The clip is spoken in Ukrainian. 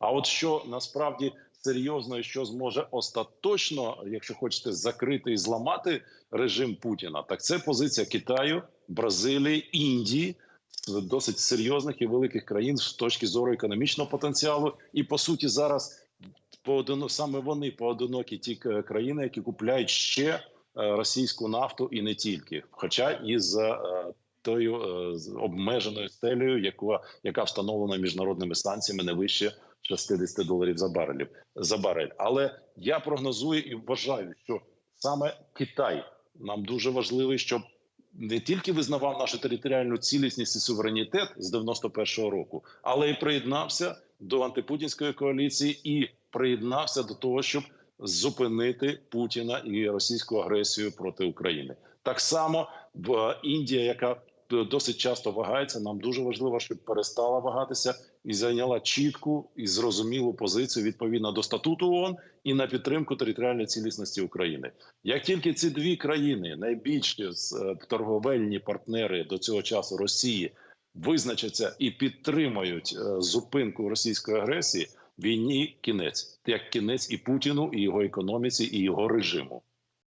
А от що насправді серйозно і що зможе остаточно, якщо хочете, закрити і зламати режим Путіна, так це позиція Китаю, Бразилії, Індії. Досить серйозних і великих країн з точки зору економічного потенціалу, і по суті зараз поодино саме вони поодинокі ті країни, які купляють ще е, російську нафту і не тільки, хоча і з е, тою е, обмеженою стелею, яка, яка встановлена міжнародними санкціями не вище 60 доларів за барелів за барель. Але я прогнозую і вважаю, що саме Китай нам дуже важливий, щоб не тільки визнавав нашу територіальну цілісність і суверенітет з 91-го року, але й приєднався до антипутінської коаліції і приєднався до того, щоб зупинити Путіна і російську агресію проти України. Так само в е, Індія, яка досить часто вагається, нам дуже важливо, щоб перестала вагатися і зайняла чітку і зрозумілу позицію відповідно до статуту ООН і на підтримку територіальної цілісності України. Як тільки ці дві країни, найбільші е, торговельні партнери до цього часу Росії, визначаться і підтримають е, зупинку російської агресії, війні кінець, як кінець і Путіну, і його економіці, і його режиму.